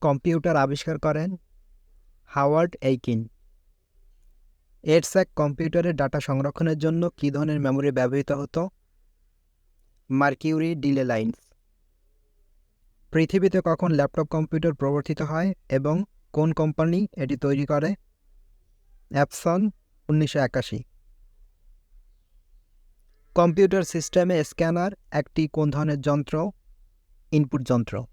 Computer আবিষ্কার করেন Howard Aiken. এডস্যাক কম্পিউটারের ডাটা সংরক্ষণের জন্য কী ধরনের মেমরি ব্যবহৃত হতো? Mercury delay lines. পৃথিবীতে কখন ল্যাপটপ কম্পিউটার প্রবর্তিত হয় এবং কোন কোম্পানি এটি তৈরি করে? অ্যাপসন উনিশশো একাশি। কম্পিউটার সিস্টেমে স্ক্যানার একটি কোন ধরনের যন্ত্র? ইনপুট যন্ত্র।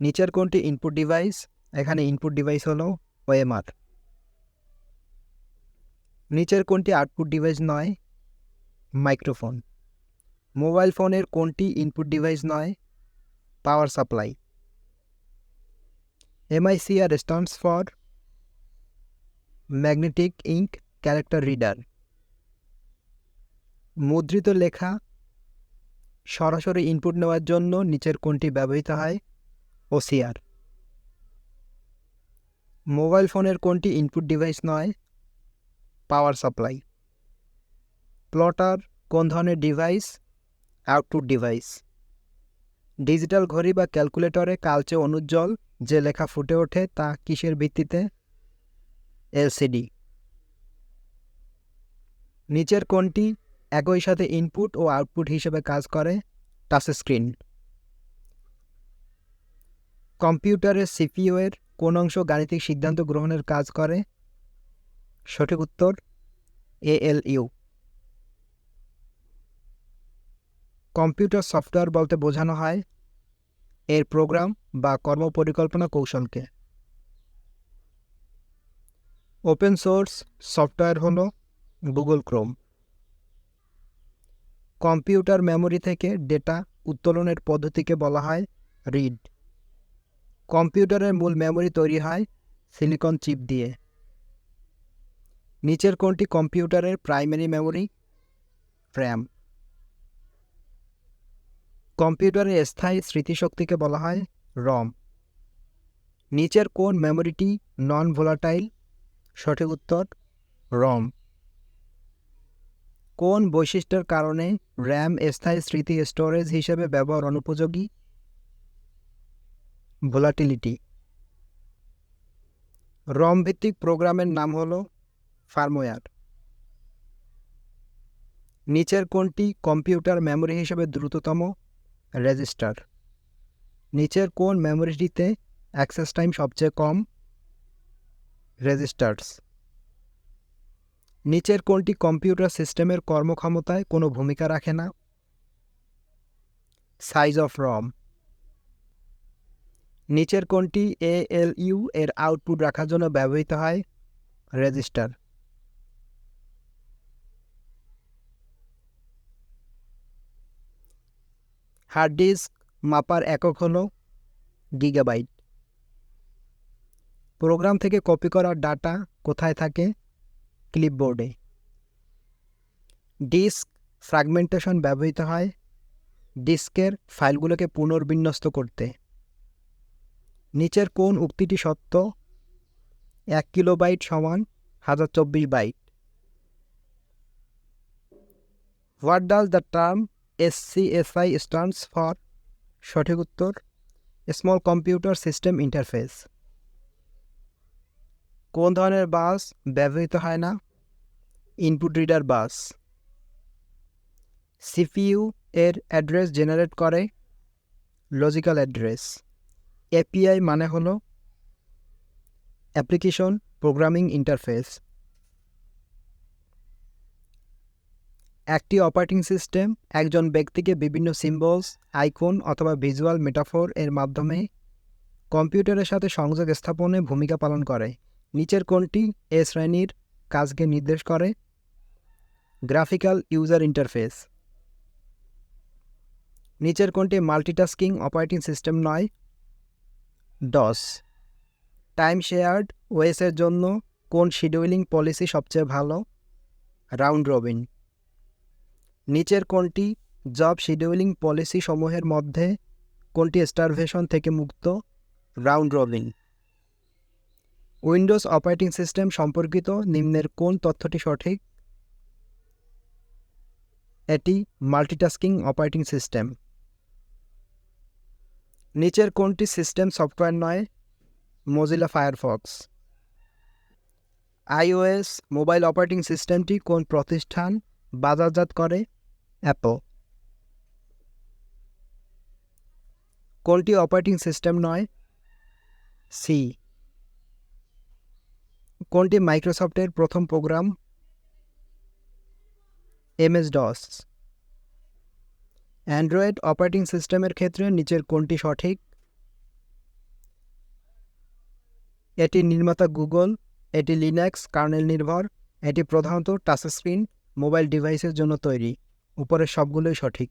নিচের কোনটি ইনপুট ডিভাইস এখানে ইনপুট ডিভাইস হলো ওএমআর নিচের কোনটি আউটপুট ডিভাইস নয়? মাইক্রোফোন মোবাইল ফোনের কোনটি ইনপুট ডিভাইস নয়? Power supply MICR stands for magnetic ink character reader মুদ্রিত লেখা। সরাসরি ইনপুট নেওয়ার জন্য নিচের কোনটি ব্যবহৃত হয়? ওসিআর। মোবাইল ফোনের কোনটি ইনপুট ডিভাইস নয়? পাওয়ার সাপ্লাই প্লটার কোন ধরনের ডিভাইস আউটপুট ডিভাইস ডিজিটাল ঘড়ি বা ক্যালকুলেটরে কালচে অনুজ্জ্বল, যে লেখা ফুটে ওঠে তা কিসের ভিত্তিতে? এলসিডি। নিচের কোনটি একই সাথে ইনপুট ও আউটপুট হিসেবে কাজ করে? টাচ স্ক্রিন কম্পিউটারের সিপিইউ এর কোন অংশ গাণিতিক সিদ্ধান্ত গ্রহণের কাজ করে? সঠিক উত্তর, এএলইউ। কম্পিউটার সফটওয়্যার বলতে বোঝানো হয় এর প্রোগ্রাম বা কর্মপরিকল্পনা কৌশলকে। ওপেন সোর্স সফটওয়্যার হল গুগল ক্রোম। কম্পিউটার মেমরি থেকে ডেটা উত্তোলনের পদ্ধতিকে বলা হয় রিড। কম্পিউটারের মূল মেমরি তৈরি হয় সিলিকন চিপ দিয়ে। নিচের কোনটি কম্পিউটারের প্রাইমারি মেমরি র্যাম কম্পিউটারের স্থায়ী স্মৃতিশক্তিকে বলা হয় রম নিচের কোন মেমোরিটি নন ভোলাটাইল সঠিক উত্তর রম কোন বৈশিষ্ট্যের কারণে র্যাম স্থায়ী স্মৃতি স্টোরেজ হিসেবে ব্যবহার অনুপযোগী ভোলাটিলিটি রম ভিত্তিক প্রোগ্রামের নাম হল ফার্মওয়্যার। নিচের কোনটি কম্পিউটার মেমোরি হিসেবে দ্রুততম রেজিস্টার। নিচের কোন মেমোরিটিতে অ্যাক্সেস টাইম সবচেয়ে কম রেজিস্টার্স। নিচের কোনটি কম্পিউটার সিস্টেমের কর্মক্ষমতায় কোনো ভূমিকা রাখে না। সাইজ অফ রম নিচের কোনটি এএলইউ এর আউটপুট রাখার জন্য ব্যবহৃত হয় রেজিস্টার। হার্ড ডিস্ক মাপার একক হল গিগাবাইট। প্রোগ্রাম থেকে কপি করা ডাটা কোথায় থাকে? ক্লিপবোর্ডে। ডিস্ক ফ্র্যাগমেন্টেশন ব্যবহৃত হয়। ডিস্কের ফাইলগুলোকে পুনর্বিন্যস্ত করতে। নিচের কোন উক্তিটি সত্য? এক কিলোবাইট সমান হাজার চব্বিশ byte. What does the term SCSI stands for? সঠিক উত্তর, স্মল কম্পিউটার সিস্টেম ইন্টারফেস। কোন ধরনের বাস ব্যবহৃত হয় না? Input reader bus. সিপিইউ এর অ্যাড্রেস জেনারেট করে। Logical address. এপিআই মানে হলো অ্যাপ্লিকেশন প্রোগ্রামিং ইন্টারফেস একটি অপারেটিং সিস্টেম একজন ব্যক্তিকে বিভিন্ন সিম্বলস আইকন অথবা ভিজুয়াল মেটাফোর এর মাধ্যমে কম্পিউটারের সাথে সংযোগ স্থাপনে ভূমিকা পালন করে। নিচের কোনটি এ শ্রেণির কাজকে নির্দেশ করে। গ্রাফিক্যাল ইউজার ইন্টারফেস নিচের কোনটি মাল্টিটাস্কিং অপারেটিং সিস্টেম নয় ডস টাইম শেয়ার্ড ওয়েসের জন্য কোন শিডিউলিং পলিসি সবচেয়ে ভালো? রাউন্ড রবিন নিচের কোনটি জব শিডিউলিং পলিসি সমূহের মধ্যে কোনটি স্টারভেশন থেকে মুক্ত? Round robin Windows operating system সম্পর্কিত নিম্নের কোন তথ্যটি সঠিক? এটি মাল্টিটাস্কিং অপারেটিং সিস্টেম নিচের কোনটি সিস্টেম সফটওয়্যার নয়? Mozilla Firefox iOS mobile operating সিস্টেমটি কোন প্রতিষ্ঠান বাজারজাত করে? অ্যাপল কোনটি অপারেটিং সিস্টেম নয়? সি কোনটি মাইক্রোসফটের প্রথম program? MS DOS Android operating সিস্টেমের ক্ষেত্রে নিচের কোনটি সঠিক? এটি নির্মাতা গুগল, এটি লিনাক্স, কার্নেল নির্ভর, এটি প্রধানত টাচ স্ক্রিন, মোবাইল ডিভাইসের জন্য তৈরি, উপরের সবগুলোই সঠিক।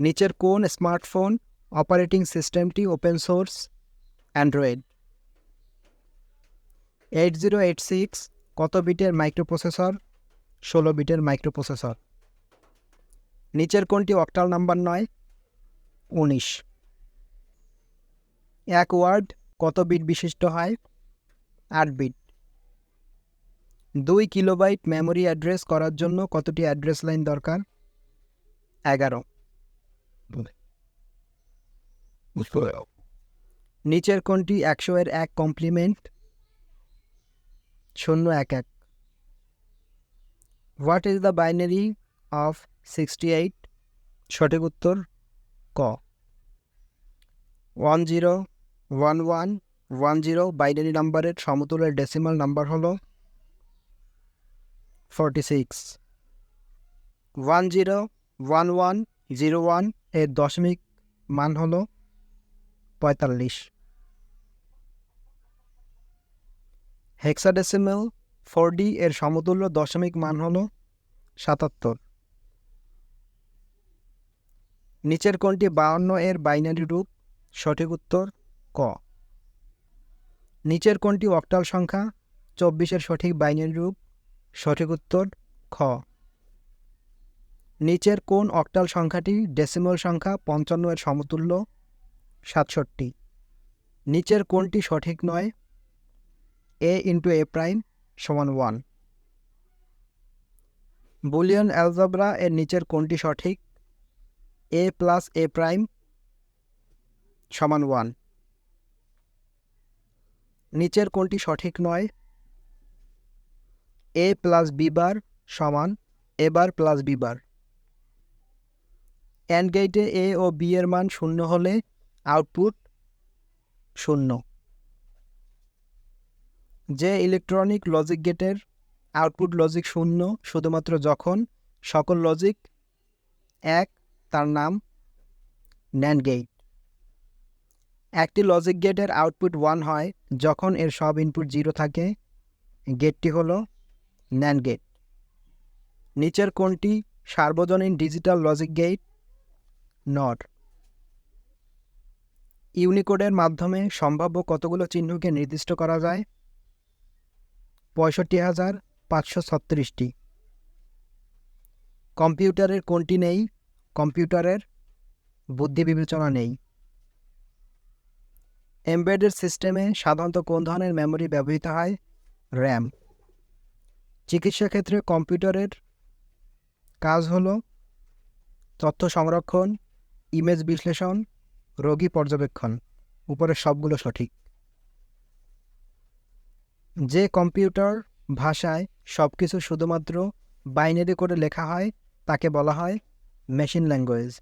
নিচের কোন স্মার্টফোন অপারেটিং সিস্টেমটি open source? Android. Eight zero eight six কত বিটের মাইক্রোপ্রসেসর? ষোলো বিটের মাইক্রোপ্রসেসর। নিচের কোনটি অক্টাল নাম্বার নয়? উনিশ। এক ওয়ার্ড কত বিট বিশিষ্ট হয়? আট বিট। দুই কিলোবাইট মেমোরি অ্যাড্রেস করার জন্য কতটি অ্যাড্রেস লাইন দরকার? এগারো। নিচের কোনটি একশো এর এক কমপ্লিমেন্ট? শূন্য এক এক। What is the binary of sixty eight সঠিক উত্তর ক। One zero one one one zero binary নাম্বারের সমতুলের ডেসিমাল নাম্বার হলো forty six one zero one one zero ওয়ানের দশমিক মান হলো পঁয়তাল্লিশ। হেক্সাডেসিমেল ফোর ডি এর সমতুল্য দশমিক মান হল সাতাত্তর। নিচের কোনটি বাউন্ন এর বাইনারি রূপ। সঠিক উত্তর, ক। নিচের কোনটি অক্টাল সংখ্যা চব্বিশের সঠিক বাইনারি রূপ। সঠিক উত্তর, খ। নিচের কোন অক্টাল সংখ্যাটি ডেসিমল সংখ্যা পঞ্চান্ন এর সমতুল্য, সাতষট্টি। নিচের কোনটি সঠিক নয়, এ ইন্টু এ প্রাইম সমান ওয়ান। বুলিয়ন অ্যালজাবরা এর নিচের কোনটি সঠিক এ প্লাস এ প্রাইম সমান ওয়ান নিচের কোনটি সঠিক নয়? এ প্লাস বি বার সমান A bar plus B bar and গেটে এ ও বি এর মান শূন্য হলে আউটপুট শূন্য। যে ইলেকট্রনিক লজিক গেটের আউটপুট লজিক শূন্য, শুধুমাত্র যখন সকল লজিক এক তার নাম ন্যান্ড গেট একটি লজিক গেটের আউটপুট ওয়ান হয় যখন এর সব ইনপুট জিরো থাকে। গেটটি হল ন্যান্ড গেট নিচের কোনটি সার্বজনীন ডিজিটাল লজিক গেট নট ইউনিকোডের মাধ্যমে সম্ভাব্য কতগুলো চিহ্নকে নির্দিষ্ট করা যায়? পঁয়ষট্টি হাজার পাঁচশো ছত্রিশটি। কম্পিউটারের কোনটি নেই কম্পিউটারের বুদ্ধি বিবেচনা নেই। এমবেডেড সিস্টেমে সাধারণত কোন ধরনের মেমরি ব্যবহৃত হয়? র্যাম। চিকিৎসা ক্ষেত্রে কম্পিউটারের কাজ হল তথ্য সংরক্ষণ, ইমেজ বিশ্লেষণ, রোগী পর্যবেক্ষণ, উপরের সবগুলো সঠিক। যে কম্পিউটার ভাষায় সব কিছু শুধুমাত্র বাইনারি করে লেখা হয়, তাকে বলা হয় মেশিন ল্যাঙ্গুয়েজ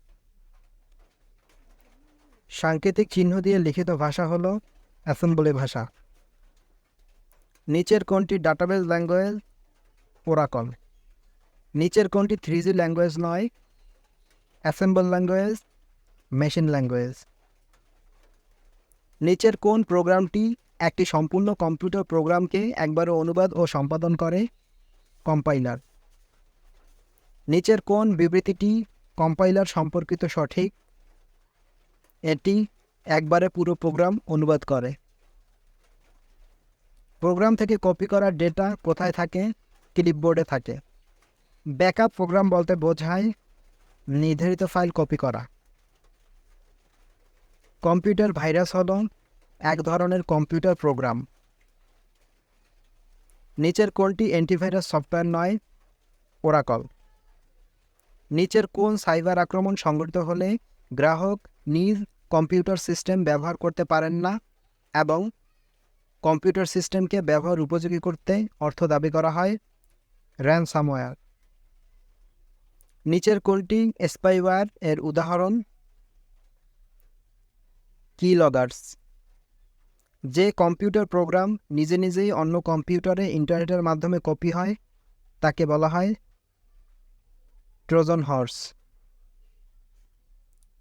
সাংকেতিক চিহ্ন দিয়ে লিখিত ভাষা হলো অ্যাসেম্বলি ভাষা। নিচের কোনটি ডাটাবেজ ল্যাঙ্গুয়েজ ওরাকল নিচের কোনটি থ্রি জি ল্যাঙ্গুয়েজ নয়? অ্যাসেম্বল ল্যাঙ্গুয়েজ মেশিন ল্যাঙ্গুয়েজ নিচের কোন প্রোগ্রামটি একটি সম্পূর্ণ কম্পিউটার প্রোগ্রামকে একবারে অনুবাদ ও সম্পাদন করে? কম্পাইলার নিচের কোন বিবৃতিটি কম্পাইলার সম্পর্কিত সঠিক। এটি একবারে পুরো প্রোগ্রাম অনুবাদ করে। প্রোগ্রাম থেকে কপি করা ডেটা কোথায় থাকে? ক্লিপবোর্ডে থাকে। ব্যাকআপ প্রোগ্রাম বলতে বোঝায় নির্ধারিত ফাইল কপি করা। কম্পিউটার ভাইরাস হল এক ধরনের কম্পিউটার প্রোগ্রাম। নিচের কোনটি অ্যান্টিভাইরাস সফটওয়্যার নয়, ওরাকল। নিচের কোন সাইবার আক্রমণ সংঘটিত হলে গ্রাহক নিজ কম্পিউটার সিস্টেম ব্যবহার করতে পারেন না এবং কম্পিউটার সিস্টেমকে ব্যবহার উপযোগী করতে অর্থ দাবি করা হয়? র্যানসামওয়্যার নিচের কোনটি স্পাইওয়্যার এর উদাহরণ? কি লগার্স যে কম্পিউটার প্রোগ্রাম নিজে নিজেই অন্য কম্পিউটারে ইন্টারনেটের মাধ্যমে কপি হয়, তাকে বলা হয় ট্রোজন হর্স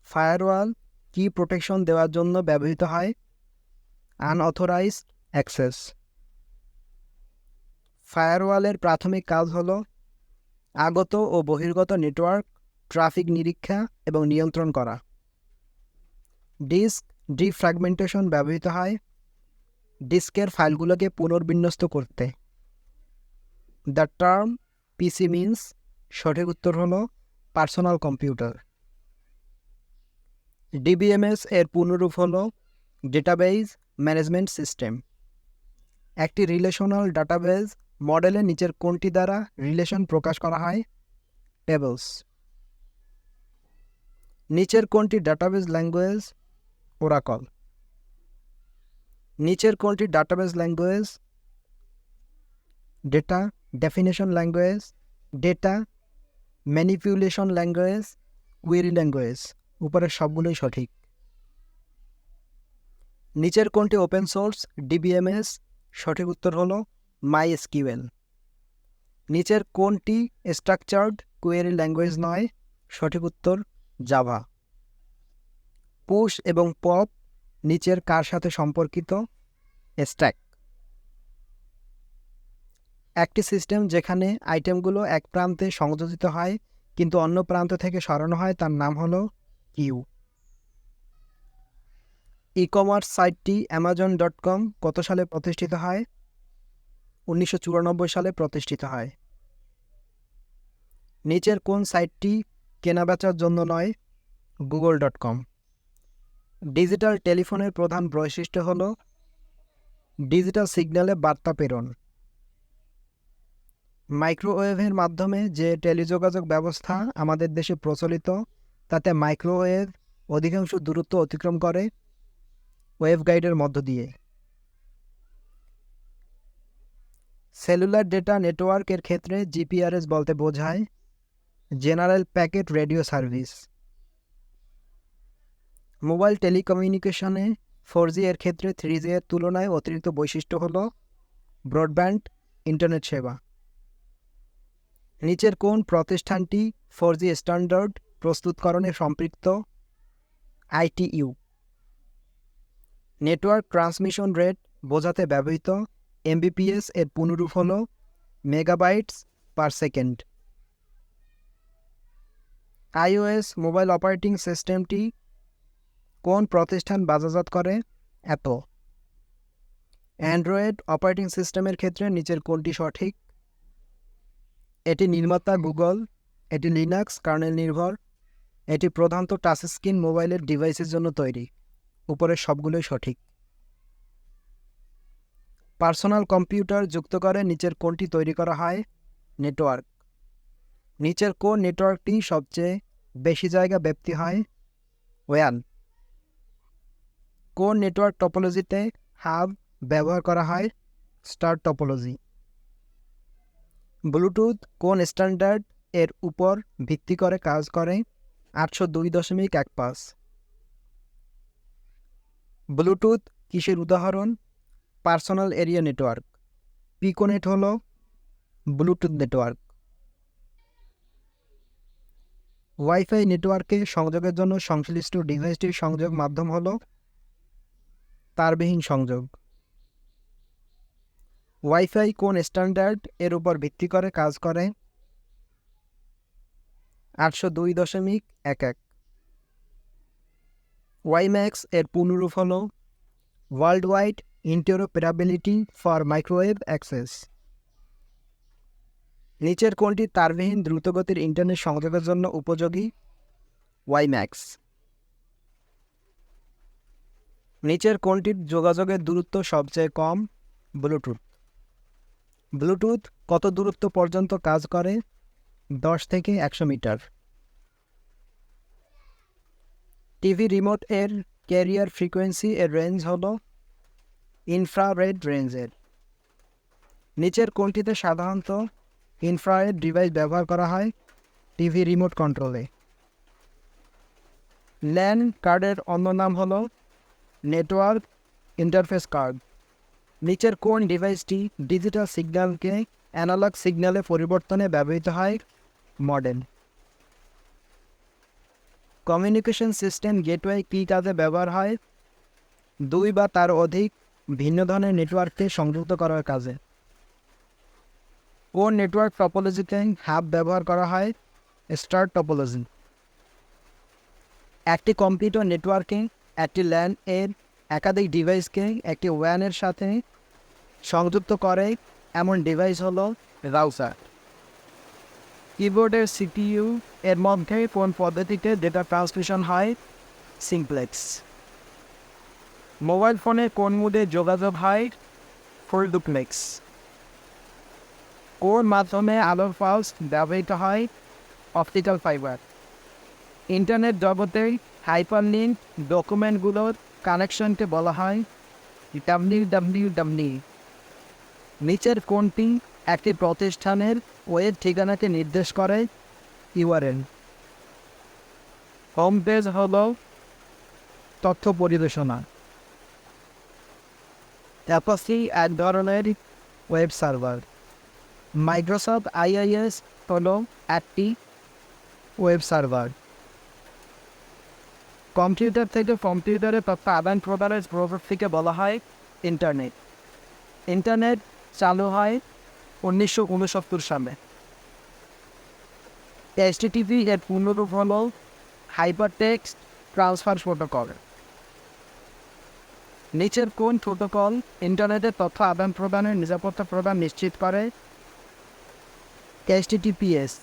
ফায়ারওয়াল কি প্রোটেকশন দেওয়ার জন্য ব্যবহৃত হয়। আনঅথরাইজড অ্যাক্সেস ফায়ারওয়ালের প্রাথমিক কাজ হল আগত ও বহির্গত নেটওয়ার্ক ট্রাফিক নিরীক্ষা এবং নিয়ন্ত্রণ করা। ডিস্ক ডিফ্র্যাগমেন্টেশন ব্যবহৃত হয়। ডিস্কের ফাইলগুলোকে পুনর্বিন্যস্ত করতে। দ্য টার্ম পিসি মিন্স সঠিক উত্তর হলো পার্সোনাল কম্পিউটার ডিবিএমএস এর পূর্ণরূপ হল ডেটাবেজ ম্যানেজমেন্ট সিস্টেম একটি রিলেশনাল ডাটাবেজ মডেলের নিচের কোনটি দ্বারা রিলেশন প্রকাশ করা হয়? টেবলস নিচের কোনটি ডাটাবেজ ল্যাঙ্গুয়েজ ওরাকল নিচের কোনটি database language data definition language data manipulation language query language উপরের সবগুলোই সঠিক। নিচের কোনটি ওপেন সোর্স ডিবিএমএস সঠিক উত্তর হলো মাই এসকিউএল নিচের কোনটি স্ট্রাকচার্ড কুয়েরি ল্যাঙ্গুয়েজ নয়? সঠিক উত্তর জাভা পুশ এবং পপ নিচের কার সাথে সম্পর্কিত? স্ট্যাক একটি সিস্টেম যেখানে আইটেমগুলো এক প্রান্তে সংযোজিত হয়, কিন্তু অন্য প্রান্ত থেকে সরানো হয়, তার নাম হলো কিউ ই কমার্স সাইটটি অ্যামাজন ডট কম কত সালে প্রতিষ্ঠিত হয়? উনিশশো চুরানব্বই সালে প্রতিষ্ঠিত হয়। নিচের কোন সাইটটি কেনাবেচার জন্য নয়? গুগল ডট কম ডিজিটাল টেলিফোনের প্রধান বৈশিষ্ট্য হল ডিজিটাল সিগন্যালে বার্তা প্রেরণ। মাইক্রোওয়েভের মাধ্যমে যে টেলিযোগাযোগ ব্যবস্থা আমাদের দেশে প্রচলিত, তাতে মাইক্রোওয়েভ অধিকাংশ দূরত্ব অতিক্রম করে ওয়েভ গাইডের মধ্য দিয়ে। সেলুলার ডেটা নেটওয়ার্কের ক্ষেত্রে জিপিআরএস বলতে বোঝায় general packet radio service. Mobile টেলিকমিউনিকেশনে four G এর ক্ষেত্রে থ্রি জি এর তুলনায় অতিরিক্ত বৈশিষ্ট্য হল ব্রডব্যান্ড, ইন্টারনেট সেবা। নিচের কোন প্রতিষ্ঠানটি ফোর জি স্ট্যান্ডার্ড প্রস্তুতকরণে সম্পৃক্ত। আইটিইউ। নেটওয়ার্ক ট্রান্সমিশন রেট বোঝাতে ব্যবহৃত এমবিপিএস এর পুনরূপ হল megabytes per second. IOS mobile operating সিস্টেমটি কোন প্রতিষ্ঠান বাজারজাত করে? এত। অ্যান্ড্রয়েড অপারেটিং সিস্টেমের ক্ষেত্রে নিচের কোনটি সঠিক। এটি নির্মাতা গুগল, এটি লিনাক্স, কার্নেল নির্ভর, এটি প্রধানত টাচ স্ক্রিন মোবাইলের ডিভাইসের জন্য তৈরি। উপরের সবগুলোই সঠিক। পার্সোনাল কম্পিউটার যুক্ত করে নিচের কোনটি তৈরি করা হয় নেটওয়ার্ক। নিচের কোন নেটওয়ার্কটি সবচেয়ে বেশি জায়গা ব্যাপ্তি হয় ওয়ান। কোন নেটওয়ার্ক টপোলজিতে হাব ব্যবহার করা হয় স্টার টপোলজি। ব্লুটুথ কোন স্ট্যান্ডার্ড এর উপর ভিত্তি করে কাজ করে? আটশো দুই দশমিক এক পাঁচ। ব্লুটুথ কিসের উদাহরণ? Personal area network. পিকোনেট হল ব্লুটুথ নেটওয়ার্ক। ওয়াইফাই নেটওয়ার্কে সংযোগের জন্য সংশ্লিষ্ট ডিভাইসটির সংযোগ মাধ্যম হল তারবিহীন সংযোগ। ওয়াইফাই কোন স্ট্যান্ডার্ড এর উপর ভিত্তি করে কাজ করে? আটশো দুই দশমিক এক এক। ওয়াইম্যাক্স এর পুনরূপ হল world wide interoperability for microwave access নিচের কোনটি তারবিহীন দ্রুতগতির ইন্টারনেট সংযোগের জন্য উপযোগী? ওয়াইম্যাক্স নিচের কোনটির যোগাযোগের দূরত্ব সবচেয়ে কম? ব্লুটুথ ব্লুটুথ কত দূরত্ব পর্যন্ত কাজ করে? দশ থেকে একশো মিটার। টিভি রিমোট এর ক্যারিয়ার ফ্রিকোয়েন্সি এর রেঞ্জ হল ইনফ্রারেড রেঞ্জের। নিচের কোনটিতে সাধারণত ইনফ্রারেড ডিভাইস ব্যবহার করা হয় টিভি রিমোট কন্ট্রোলে। ল্যান কার্ডের অন্য নাম হলো নেটওয়ার্ক ইন্টারফেস কার্ড। নিচের কোন ডিভাইসটি ডিজিটাল সিগন্যালকে অ্যানালগ সিগন্যালে পরিবর্তনে ব্যবহৃত হয়? মডেল। কমিউনিকেশন সিস্টেম গেটওয়ে কী কাজে ব্যবহার হয়? দুই বা তার অধিক ভিন্ন ধরনের নেটওয়ার্ককে সংযুক্ত করার কাজে। কোন নেটওয়ার্ক টপোলজিতে হাব ব্যবহার করা হয়? Star topology. একটি কম্পিউটার নেটওয়ার্কিং একটি ল্যান এর একাধিক ডিভাইসকে একটি ওয়ানের সাথে সংযুক্ত করে। এমন ডিভাইস হলো রাউসার কিবোর্ডের সিপিইউ এর মধ্যে কোন পদ্ধতিতে ডেটা ট্রান্সমিশন হয়? সিমপ্লেক্স মোবাইল ফোনে কোন মুডে যোগাযোগ হয়? ফুল ডুপ্লেক্স কোন মাধ্যমে আলোর পালস ব্যবহৃত হয়? অপটিক্যাল ফাইবার ইন্টারনেট জগতে হাইপারলিঙ্ক ডকুমেন্টগুলোর কানেকশনকে বলা হয় ডাব্লিউ ডাব্লিউ ডাব্লিউ নিচের কোনটি একটি প্রতিষ্ঠানের ওয়েব ঠিকানাকে নির্দেশ করে ইউআরএল। হোম পেজ হল তথ্য পরিবেশনা। অ্যাপাসি এক ধরনের ওয়েব সার্ভার। মাইক্রোসফট আইআইএস হল একটি ওয়েব সার্ভার। কম্পিউটার থেকে কম্পিউটারে তথ্য আদান প্রদানের প্রযুক্তিকে বলা হয় ইন্টারনেট। ইন্টারনেট চালু হয় উনিশশো উনসত্তর সালে। এসটিটিভি এর পূর্ণরূপ হল হাইপার টেক্সট ট্রান্সফার প্রোটোকল নিচের কোন প্রোটোকল ইন্টারনেটের তথ্য আদান প্রদানের নিরাপত্তা প্রদান নিশ্চিত করে? এসটিটিপিএস